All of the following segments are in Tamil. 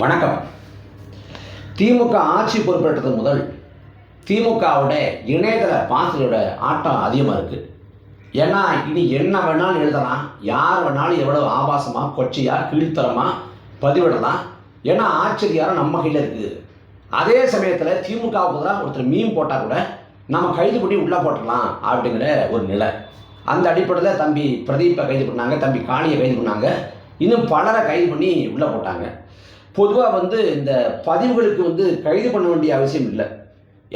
வணக்கம். திமுக ஆட்சி பொறுப்பேற்றது முதல். திமுகவோட இணையதள பாசலோட ஆட்டம் அதிகமாக இருக்குது ஏன்னா இனி என்ன வேணாலும் எழுதலாம். யார் வேணாலும் எவ்வளோ ஆபாசமாக கொச்சையாக கீழ்த்தரமாக பதிவிடலாம். ஏன்னா ஆச்சரியாரம் நம்ம கையில் இருக்குது அதே சமயத்தில் திமுகவுக்கு தான் ஒருத்தர் மீன் போட்டால் கூட நம்ம கைது பண்ணி உள்ளே போட்டுடலாம் அப்படிங்கிற ஒரு நிலை. அந்த அடிப்படையில் தம்பி பிரதீப்பை கைது பண்ணாங்க தம்பி காளியை கைது பண்ணாங்க. இன்னும் பலரை கைது பண்ணி உள்ளே போட்டாங்க. பொதுவாக வந்து இந்த பதிவுகளுக்கு வந்து கைது பண்ண வேண்டிய அவசியம் இல்லை.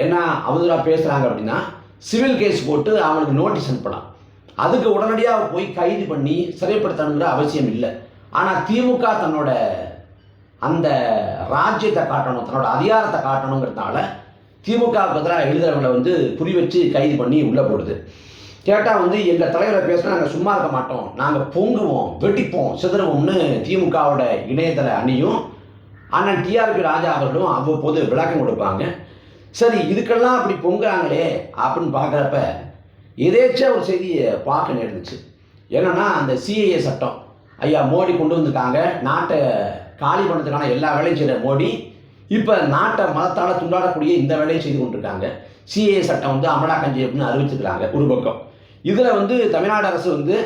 ஏன்னா அவதூறாக பேசுகிறாங்க அப்படின்னா சிவில் கேஸ் போட்டு அவனுக்கு நோட்டீஸ் அனுப்பலாம். அதுக்கு உடனடியாக போய் கைது பண்ணி சிறைப்படுத்தணுங்கிற அவசியம் இல்லை. ஆனால் திமுக தன்னோட அந்த ராஜ்யத்தை காட்டணும் தன்னோட அதிகாரத்தை காட்டணுங்கிறதுனால திமுகவுக்கு எதிராக எழுதுறவங்களை வந்து புரி வச்சு கைது பண்ணி உள்ளே போடுது. கேட்டால் வந்து எங்கள் தலைவரை பேசினா நாங்கள் சும்மா இருக்க மாட்டோம். நாங்கள் பொங்குவோம் வெட்டிப்போம் சிதறுவோம்னு திமுகவோட இணையதள அணியும் ஆனால் டிஆர்பி ராஜா அவர்களும் அவ்வப்போது விளக்கம் கொடுப்பாங்க. சரி இதுக்கெல்லாம் அப்படி பொங்குறாங்களே அப்படின்னு பார்க்குறப்ப எதேச்சும் ஒரு செய்தியை பார்க்க நேர்ந்துச்சு. என்னென்னா அந்த சிஏஏ சட்டம். ஐயா மோடி கொண்டு வந்திருக்காங்க. நாட்டை காலி பண்ணுறதுக்கான எல்லா வேலையும் செய்கிற மோடி. இப்போ நாட்டை மதத்தால் துண்டாடக்கூடிய இந்த வேலையை செய்து கொண்டிருக்காங்க. சிஏஏ சட்டம் வந்து அமலாக்கம் செய்யணும்னு அறிவிச்சிருக்காங்க ஒரு பக்கம். இதில் வந்து தமிழ்நாடு அரசு வந்து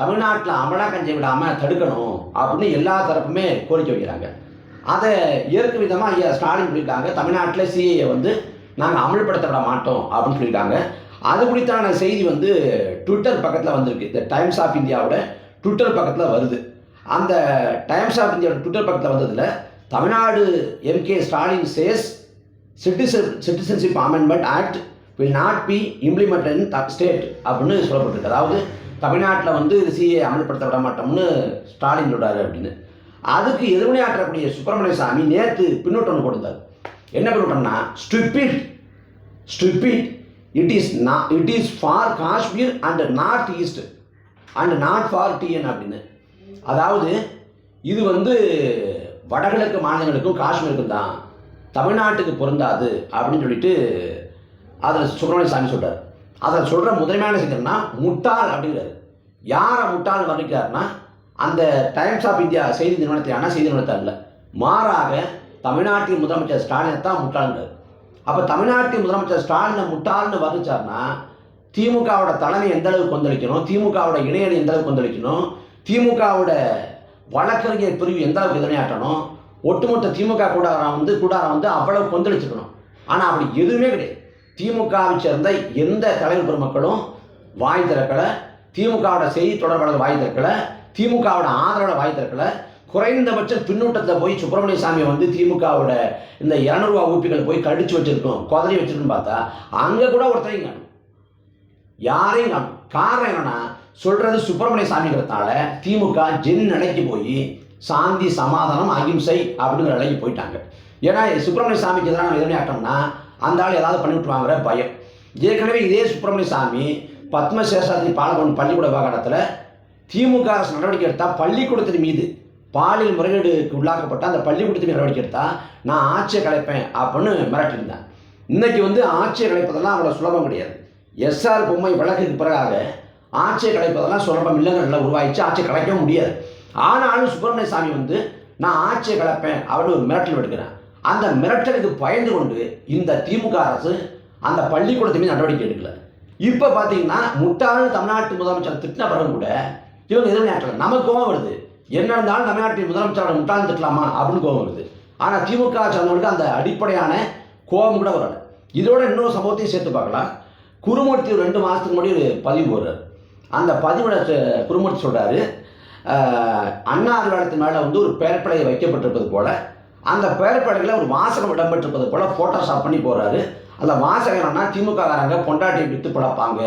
தமிழ்நாட்டில் அமலாக்கம் செய்ய விடாமல் தடுக்கணும் அப்படின்னு எல்லா தரப்புமே கோரிக்கை வைக்கிறாங்க. அதை ஏற்கும் விதமாக ஐயா ஸ்டாலின் சொல்லியிருக்காங்க. தமிழ்நாட்டில் சிஏஏ வந்து நாங்கள் அமல்படுத்த விட மாட்டோம் அப்படின்னு சொல்லியிருக்காங்க. அது குறித்தான செய்தி வந்து ட்விட்டர் பக்கத்தில் வந்திருக்கு. இந்த டைம்ஸ் ஆஃப் இந்தியாவோட ட்விட்டர் பக்கத்தில் வருது. அந்த டைம்ஸ் ஆஃப் இந்தியாவோட ட்விட்டர் பக்கத்தில் வந்ததில் Tamil Nadu MK Stalin says citizen citizenship amendment act will not be implement in state அப்படின்னு சொல்லப்பட்டிருக்கு. அதாவது தமிழ்நாட்டில் வந்து சிஏ அமல்படுத்த விட மாட்டோம்னு ஸ்டாலின் சொல்கிறாரு அப்படின்னு. அதுக்கு எதிர்வினையாற்றக்கூடிய சுப்பிரமணிய சாமி நேற்று பின்னூட்டம் கொடுத்தார் என்ன பின்னூட்டம்னா ஸ்டூபிட் ஸ்டூபிட் இட் இஸ் நா it is for Kashmir and north east and not for TN அப்படின்னு. அதாவது இது வந்து வடகிழக்கு மாநிலங்களுக்கும் காஷ்மீருக்கும் தான் தமிழ்நாட்டுக்கு பொருந்தாது அப்படின்னு சொல்லிட்டு அதில் சுப்பிரமணிய சாமி சொல்கிறார் அதில் சொல்கிற முதன்மையான செய்தினா முட்டாள் அப்படிங்கிறார். யாரை முட்டாள் வர்ணிக்கிறாருன்னா அந்த டைம்ஸ் ஆஃப் இந்தியா செய்தி நிறுவனத்தை ஆனால் செய்தி நிறுவனத்தை அல்ல. மாறாக தமிழ்நாட்டின் முதலமைச்சர் ஸ்டாலினை தான் முட்டாளுங்கிறார் அப்போ தமிழ்நாட்டின் முதலமைச்சர் ஸ்டாலினை முட்டாள்னு வர்ணிச்சார்னா திமுகவோட தலைமை எந்த அளவுக்கு கொந்தளிக்கணும் திமுகவோட இணையணி எந்த அளவுக்கு கொந்தளிக்கணும் திமுகவோட வழக்கறிஞர் பிரிவு எந்த அளவுக்கு எதிரையாற்றணும் ஒட்டுமொத்த திமுக கூடாரம் வந்து கூடாரம் வந்து அவ்வளவு கொந்தளிச்சுக்கணும் ஆனால் அப்படி எதுவுமே கிடையாது. திமுகவை சேர்ந்த எந்த தலைவர் பெருமக்களும் வாய் திறக்கலை திமுகவோட செய்தி தொடர்பாளர் வாய் திறக்கலை திமுகவோட ஆதரவோட வாய் திறக்கல. குறைந்தபட்ச பின்னூட்டத்தில் போய் சுப்பிரமணிய சாமி வந்து திமுகவோட இந்த இரநூறுவா ஊப்பிகள் போய் கடிச்சு வச்சிருக்கோம் குதறி வச்சிருக்குன்னு பார்த்தா அங்கே கூட ஒருத்தரையும் காணும். யாரையும் காணும். காரணம் என்னன்னா சொல்றது சுப்பிரமணிய சாமிங்கிறதுனால திமுக ஜென் நிலைக்கு போய் சாந்தி சமாதானம் அகிம்சை அப்படிங்கிற நிலைக்கு போயிட்டாங்க. ஏன்னா சுப்பிரமணிய சாமிக்கு எதிராக எதிராட்டோம்னா அந்த ஆள் ஏதாவது பண்ணி விட்டுருவாங்கிற பயம். ஏற்கனவே இதே சுப்பிரமணிய சாமி பத்மசேஷாத்ரி பாலகோன் பள்ளிக்கூட விவகாரத்தில் திமுக அரசு நடவடிக்கை எடுத்தால் பள்ளிக்கூடத்தின் மீது பாலியல் முறைகேடுக்கு உள்ளாக்கப்பட்ட அந்த பள்ளிக்கூடத்துக்கு நடவடிக்கை எடுத்தால் நான் ஆட்சியை கலைப்பேன் அப்படின்னு மிரட்டியிருந்தேன் இன்னைக்கு வந்து ஆட்சியை கலைப்பதெல்லாம் அவ்வளோ சுலபம் கிடையாது. எஸ்ஆர் பொம்மை வழக்குக்கு பிறகாக ஆட்சியை கலைப்பதெல்லாம் சுலபம் இல்லைங்க உருவாயிடுச்சு. ஆட்சியை கலைக்க முடியாது. ஆனாலும் சுப்பிரமணிய சாமி வந்து நான் ஆட்சியை கலப்பேன் அப்படின்னு ஒரு மிரட்டல் எடுக்கிறேன் அந்த மிரட்டலுக்கு பயந்து கொண்டு இந்த திமுக அரசு அந்த பள்ளிக்கூடத்தை மீது நடவடிக்கை எடுக்கல. இப்போ பார்த்தீங்கன்னா முட்டாளன் தமிழ்நாட்டு முதலமைச்சர் திட்டின பிறகு கூட இவங்க நேரத்தில் நமக்கு கோவம் வருது. என்ன இருந்தாலும் தமிழ்நாட்டின் முதலமைச்சரோட முட்டாள் திட்டலாமா? அப்படின்னு கோவம் வருது. ஆனால் திமுக சேர்ந்தவங்களுக்கு அந்த அடிப்படையான கோபம் கூட வரல. இதோட இன்னொரு சம்பவத்தையும் சேர்த்து பார்க்கலாம். குருமூர்த்தி ஒரு ரெண்டு மாதத்துக்கு முன்னாடி ஒரு பதிவு போடுறார். அந்த பதிவில் குருமூர்த்தி சொல்கிறாரு அண்ணா அலுவலகத்தின் மேலே வந்து ஒரு பெயர்ப்படை வைக்கப்பட்டிருப்பது போல் அந்த பெயர்ப்படையில் ஒரு வாசகம் இடம்பெற்றிருப்பது போல் ஃபோட்டோஷாப் பண்ணி போகிறாரு அந்த வாசகம் என்னன்னா திமுககாரங்க பொண்டாட்டியை வித்து பழப்பாங்க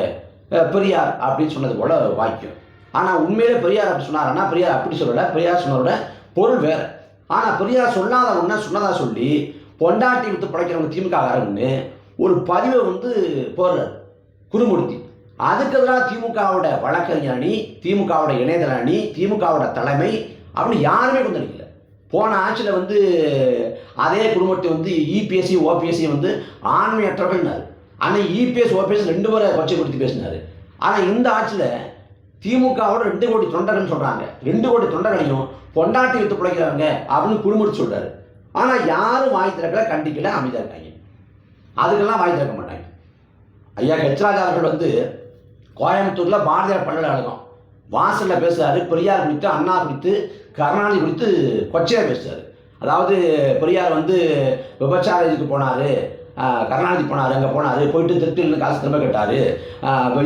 அஹ் பெரியார் அப்படின்னு சொன்னது போல் வாக்கியம். ஆனால் உண்மையிலே பெரியார் அப்படி சொன்னாரன்னா பெரியார் அப்படி சொல்லலை. பெரியார் சொன்னதோட பொருள் வேறு. ஆனால் பெரியார் சொல்லாத ஒன்றா சொன்னதா சொல்லி பொண்டாட்டி வித்து பழைக்கிறவங்க திமுககாரங்கன்னு ஒரு பதிவை வந்து போடுறார். குருமூர்த்தி. அதுக்கு எதிராக திமுகவோட வழக்கறிஞர் அணி திமுகவோட இணையதள அணி திமுகவோட தலைமை அப்படின்னு யாருமே கொந்தளிக்கல போன ஆட்சியில் வந்து அதே குடும்பத்தை வந்து இபிஎஸ்சி ஓபிஎஸ்சி வந்து ஆண்மையற்றவர்கள்னாரு. ஆனால் இபிஎஸ் ஓபிஎஸ் ரெண்டு பேரை கொச்சை கொடுத்து பேசினார். ஆனால் இந்த ஆட்சியில் திமுகவோட ரெண்டு கோடி தொண்டர்கள் சொல்கிறாங்க ரெண்டு கோடி தொண்டர்களையும் பொண்டாட்டி விட்டு பிழைக்கிறாங்க அப்படின்னு குடும்பத்து சொல்றாரு. ஆனால் யாரும் வாய் திறக்கல கண்டிக்கல அமைதியாக இருக்காங்க. அதுக்கெல்லாம் வாய் திறக்க மாட்டாங்க. ஐயா ஹெச்ராஜா அவர்கள் வந்து கோயம்புத்தூரில் பாரதியார் பல்கலைக்கழகம் வாசலில் பேசுகிறாரு பெரியார் குறித்து அண்ணா குறித்து கருணாநிதி குறித்து கொச்சையாக பேசுகிறாரு அதாவது பெரியார் வந்து விபச்சார இதுக்கு போனார் கருணாநிதி போனார் அங்கே போனார் போயிட்டு திருட்டு காசு திரும்ப கேட்டார்.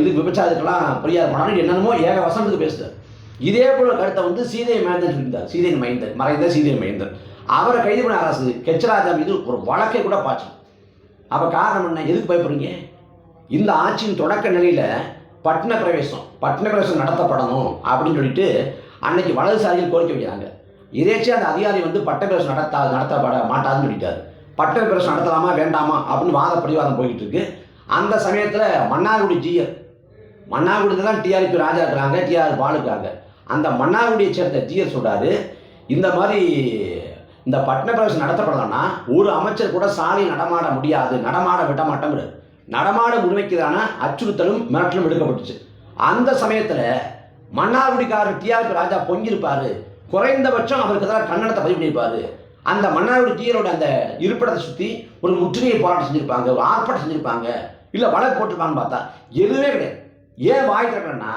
இது விபச்சாரத்துக்கெல்லாம் பெரியார் போனார். என்னென்னமோ ஏக வசனத்துக்கு பேசுகிறார் இதே போல கருத்தை வந்து சீதை மைந்தன் சொல்லியிருந்தார். சீதையின் மைந்தன் மறைந்த சீதை மைந்தன். அவரை கைது பண்ண அரசு கெச்சராஜா மீது ஒரு வழக்கை கூட பாய்ச்சும் அப்போ காரணம் என்ன? எதுக்கு பயப்படுறீங்க? இந்த ஆட்சியின் தொடக்க நிலையில் பட்டின பிரவேசம் பட்டின பிரவேசம் நடத்தப்படணும் அப்படின்னு சொல்லிட்டு அன்னைக்கு வலதுசாரிகள் கோரிக்கை வைக்கிறாங்க. இறைச்சி அந்த அதிகாரி வந்து பட்ட நடத்தா நடத்தப்பட மாட்டாதுன்னு சொல்லிட்டாரு. பட்ட நடத்தலாமா வேண்டாமா அப்படின்னு வாத பிடிவாதம் போய்கிட்டு இருக்கு அந்த சமயத்தில் மன்னார்குடி ஜிஎர் மன்னார்குடியில் தான் டிஆர்பி ராஜா இருக்கிறாங்க டிஆர் பாலு இருக்காங்க அந்த மன்னார்குடியை சேர்ந்த ஜிஎஸ் சொல்றாரு இந்த மாதிரி இந்த பட்டண பிரவேசம் நடத்தப்படலாம்னா ஒரு அமைச்சர் கூட சாலை நடமாட முடியாது நடமாட விட மாட்டோம் நடமாட உரிமைக்குதான அச்சுறுத்தலும் மிரட்டலும் எடுக்கப்பட்டுச்சு. அந்த சமயத்தில் மன்னார்குடிக்காரர் டிஆர்பி ராஜா பொங்கியிருப்பாரு. குறைந்தபட்சம் அவருக்கு எதிராக கன்னடத்தை பதிவு பண்ணியிருப்பார். அந்த மன்னார்குடி ஜீரோட அந்த இருப்பிடத்தை சுற்றி ஒரு முற்றுகையை போராட்டம் செஞ்சுருப்பாங்க ஒரு ஆர்ப்பாட்டம் செஞ்சுருப்பாங்க. இல்லை வழக்கு போட்டிருப்பாங்கன்னு பார்த்தா எதுவுமே கிடையாது. ஏன் வாய் திறக்கணும்னா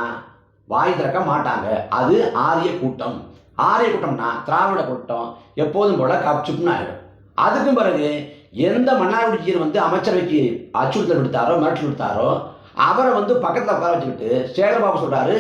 வாய் திறக்க மாட்டாங்க. அது ஆரிய கூட்டம். ஆரிய கூட்டம்னா திராவிட கூட்டம். எப்போதும் போல கப்சுப்னு ஆகிடும் அதுக்கும் பிறகு எந்த மன்னார்குடி வந்து அமைச்சரவைக்கு அச்சுறுத்தல் விடுத்தாரோ மிரட்டல் விடுத்தாரோ அவரை வந்து பக்கத்தில் உட்கார வச்சுக்கிட்டு சேகர்பாபு சொல்கிறாரு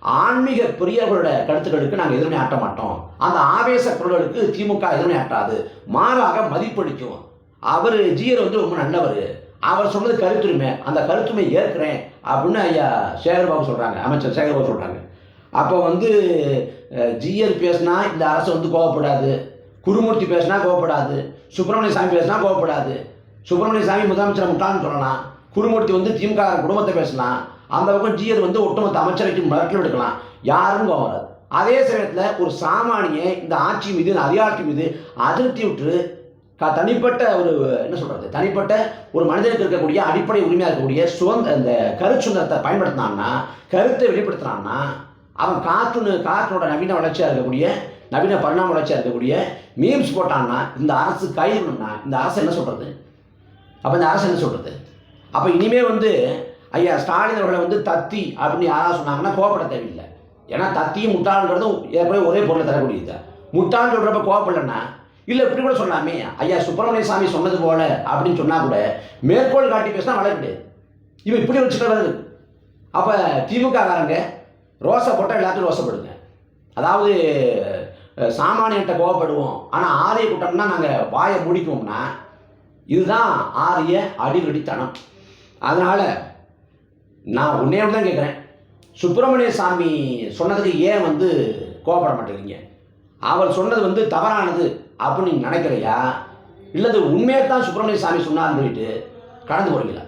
ஆன்மீக பெரியவர்களோட கருத்துக்களுக்கு நாங்கள் எதிர்மை ஆட்ட மாட்டோம். அந்த ஆவேச குரல்களுக்கு திமுக எதிர்மை ஆட்டாது. மாறாக மதிப்பளிக்கும். அவர் ஜீயர் வந்து ரொம்ப நல்லவர். அவர் சொன்னது கருத்துரிமை. அந்த கருத்துமை ஏற்கிறேன் அப்படின்னு ஐயா சேகர்பாபு சொல்கிறாங்க அமைச்சர் சேகர்பாபு சொல்கிறாங்க அப்போ வந்து ஜிஎல் பேசினா இந்த அரசு வந்து கோவப்படாது. குருமூர்த்தி பேசினா கோவப்படாது. சுப்பிரமணிய சாமி பேசினா கோவப்படாது. சுப்பிரமணிய சாமி முதலமைச்சர் முட்டான்னு சொல்லலாம். குருமூர்த்தி வந்து திமுக குடும்பத்தை பேசலாம். அந்த பக்கம் ஜியர் வந்து ஒட்டுமொத்த அமைச்சரைக்கு மிரட்டல் எடுக்கலாம். யாரும் போகாது வராது. அதே சமயத்தில் ஒரு சாமானிய இந்த ஆட்சி மீது இந்த அதிகாரத்தின் மீது அதிருப்தி விட்டு க தனிப்பட்ட ஒரு என்ன சொல்கிறது தனிப்பட்ட ஒரு மனிதனுக்கு இருக்கக்கூடிய அடிப்படை உரிமையாக இருக்கக்கூடிய சுதந்திர இந்த கருச்சுதந்திரத்தை பயன்படுத்தினான்னா கருத்தை வெளிப்படுத்தினான்னா அவன் கார்ட்டூனு கார்ட்டூனோட நவீன வளர்ச்சியாக இருக்கக்கூடிய நவீன பரிணாம வளர்ச்சியாக இருக்கக்கூடிய மீம்ஸ் போட்டான்னா இந்த அரசு கைதுனா இந்த அரசு என்ன சொல்கிறது அப்போ இந்த அரசு என்ன சொல்கிறது அப்போ இனிமே வந்து ஐயா ஸ்டாலின் அவர்களை வந்து தத்தி அப்படின்னு யாராவது சொன்னாங்கன்னா கோவப்பட தேவையில்லை. ஏன்னா தத்தியும் முட்டாளுங்கிறதும் ஏற்கனவே ஒரே பொருளை தரக்கூடியது. முட்டாள் சொல்கிறப்ப கோவப்படலன்னா இல்லை இப்படி கூட சொல்லாமே ஐயா சுப்பிரமணிய சாமி சொன்னது போல அப்படின்னு சொன்னால் கூட மேற்கோள் காட்டி பேசினா வளர கிடையாது இவன் இப்படி வச்சுட்டு வருது அப்போ திமுக காரங்க ரோசை போட்டால் எல்லாத்தையும் ரோசப்படுங்க. அதாவது சாமானியன்ட்ட கோவப்படுவோம் ஆனால் ஆரிய கூட்டம்னா நாங்கள் வாயை மூடிக்குவோம்னா இதுதான் ஆரிய அடிக்கடித்தனம் அதனால் நான் உன்னே தான் கேட்குறேன் சுப்பிரமணிய சாமி சொன்னதுக்கு ஏன் வந்து கோபப்பட மாட்டேங்கிறீங்க? அவர் சொன்னது வந்து தவறானது அப்படின்னு நீங்கள் நினைக்கிறையா இல்லது உண்மையை தான் சுப்பிரமணிய சாமி சொன்னார்னு சொல்லிட்டு கடந்து போகிறீங்களா